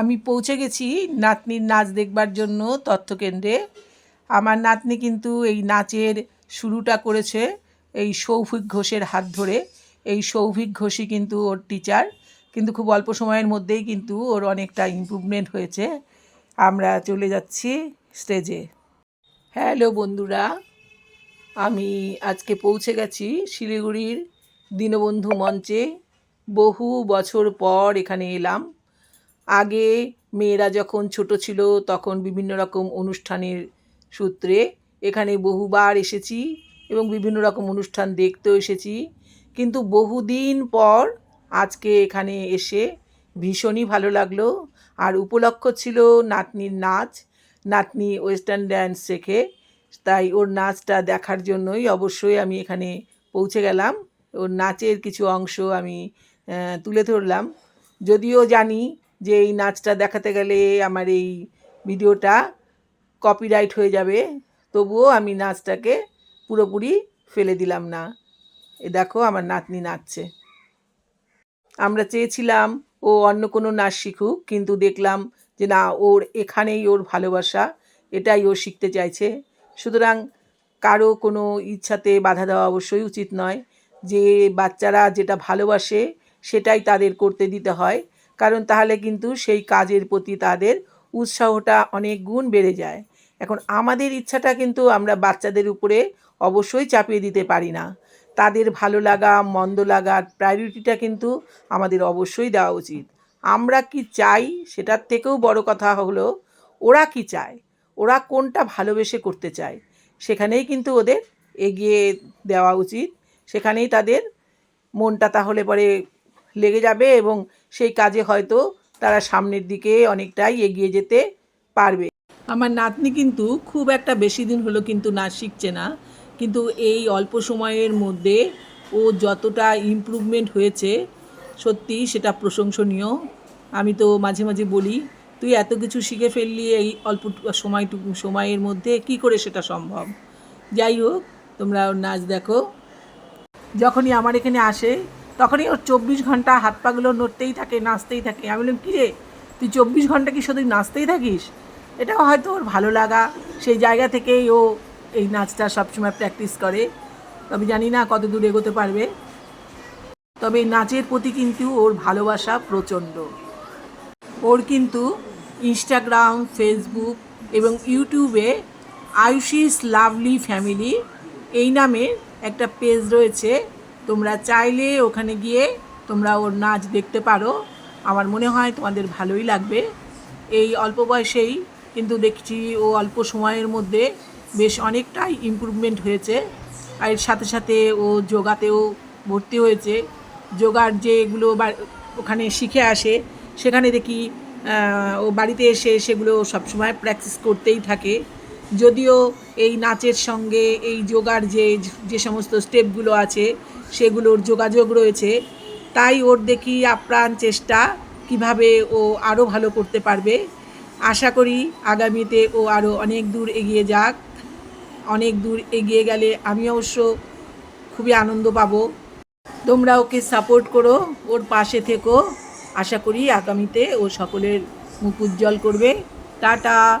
আমি পৌঁছে গেছি নাতনির নাচ দেখবার জন্য তথ্যকেন্দ্রে। আমার নাতনি কিন্তু এই নাচের শুরুটা করেছে এই সৌভিক ঘোষের হাত ধরে। এই সৌভিক ঘোষই কিন্তু ওর টিচার কিন্তু খুব অল্প সময়ের মধ্যেই কিন্তু ওর অনেকটা ইমপ্রুভমেন্ট হয়েছে। আমরা চলে যাচ্ছি স্টেজে হ্যালো বন্ধুরা, আমি আজকে পৌঁছে গেছি শিলিগুড়ির দীনবন্ধু মঞ্চে। বহু বছর পর এখানে এলাম। আগে মেয়েরা যখন ছোট ছিল, তখন বিভিন্ন রকম অনুষ্ঠানের সূত্রে এখানে বহুবার এসেছি এবং বিভিন্ন রকম অনুষ্ঠান দেখতেও এসেছি। কিন্তু বহুদিন পর আজকে এখানে এসে ভীষণই ভালো লাগল। আর উপলক্ষ ছিল নাতনির নাচ। নাতনি ওয়েস্টার্ন ড্যান্স শেখে। তাই ওর নাচটা দেখার জন্যই অবশ্যই আমি এখানে পৌঁছে গেলাম। ওর নাচের কিছু অংশ আমি তুলে ধরলাম। যদিও জানি যে এই নাচটা দেখাতে গেলে আমার এই ভিডিওটা কপিরাইট হয়ে যাবে, তবুও আমি নাচটাকে পুরোপুরি ফেলে দিলাম না। এ দেখো আমার নাতনি নাচছে। আমরা চেয়েছিলাম ও অন্য কোনো নাচ শিখুক, কিন্তু দেখলাম যে না, ওর এখানেই ওর ভালোবাসা, এটাই ও শিখতে চাইছে। সুতরাং কারও কোনো ইচ্ছাতে বাধা দেওয়া অবশ্যই উচিত নয়। যে বাচ্চারা যেটা ভালোবাসে, সেটাই তাদের করতে দিতে হয়। কারণ তাহলে কিন্তু সেই কাজের প্রতি তাদের উৎসাহটা অনেক গুণ বেড়ে যায়। এখন আমাদের ইচ্ছাটা কিন্তু আমরা বাচ্চাদের উপরে অবশ্যই চাপিয়ে দিতে পারি না। তাদের ভালো লাগা, মন্দ লাগার প্রায়োরিটিটা কিন্তু আমাদের অবশ্যই দেওয়া উচিত। আমরা কি চাই সেটার থেকেও বড় কথা হলো, ওরা কি চায়? ওরা কোনটা ভালোবেসে করতে চায়? সেখানেই কিন্তু ওদের এগিয়ে দেওয়া উচিত। সেখানেই তাদের মনটা তাহলে পরে লেগে যাবে এবং সেই কাজে হয়তো তারা সামনের দিকে অনেকটাই এগিয়ে যেতে পারবে। আমার নাতনি কিন্তু খুব একটা বেশি দিন হলো কিন্তু নাচ শিখছে না। কিন্তু এই অল্প সময়ের মধ্যে ও যতটা ইমপ্রুভমেন্ট হয়েছে, সত্যি সেটা প্রশংসনীয়। আমি তো মাঝে মাঝে বলি, তুই এত কিছু শিখে ফেললি এই অল্প সময়টুকু, সময়ের মধ্যে, কি করে সেটা সম্ভব? যাই হোক, তোমরা নাচ দেখো। যখনই আমার এখানে আসে তখনই ওর চব্বিশ ঘণ্টা হাত পাগুলো নড়তেই থাকে, নাচতেই থাকে। আমি বললাম, কিরে, তুই চব্বিশ ঘণ্টা কি শুধু নাচতেই থাকিস? এটাও হয়তো ওর ভালো লাগা। সেই জায়গা থেকেই ও এই নাচটা সবসময় প্র্যাকটিস করে। তবে জানি না কত দূর এগোতে পারবে। তবে নাচের প্রতি কিন্তু ওর ভালোবাসা প্রচণ্ড। ওর কিন্তু ইনস্টাগ্রাম ফেসবুক এবং ইউটিউবে আয়ুষিস লাভলি ফ্যামিলি এই নামে একটা পেজ রয়েছে। তোমরা চাইলে ওখানে গিয়ে তোমরা ওর নাচ দেখতে পারো। আমার মনে হয় তোমাদের ভালোই লাগবে। এই অল্প বয়সেই কিন্তু দেখছি ও অল্প সময়ের মধ্যে বেশ অনেকটাই ইমপ্রুভমেন্ট হয়েছে। আর এর সাথে সাথে ও যোগাতেও ভর্তি হয়েছে। যোগার যেগুলো ওখানে শিখে আসে, সেখানে দেখি ও বাড়িতে এসে সেগুলো সবসময় প্র্যাকটিস করতেই থাকে। যদিও এই নাচের সঙ্গে, এই যোগার যে যে সমস্ত স্টেপগুলো আছে, সেগুলোর যোগাযোগ রয়েছে, তাই ওর দেখি আপ্রাণ চেষ্টা কীভাবে ও আরও ভালো করতে পারবে। আশা করি আগামীতে ও আরও অনেক দূর এগিয়ে যাক। অনেক দূর এগিয়ে গেলে আমি অবশ্য খুবই আনন্দ পাব। তোমরা ওকে সাপোর্ট করো, ওর পাশে থেকো। আশা করি আগামীতে ও সকলের মুখ উজ্জ্বল করবে। টাটা!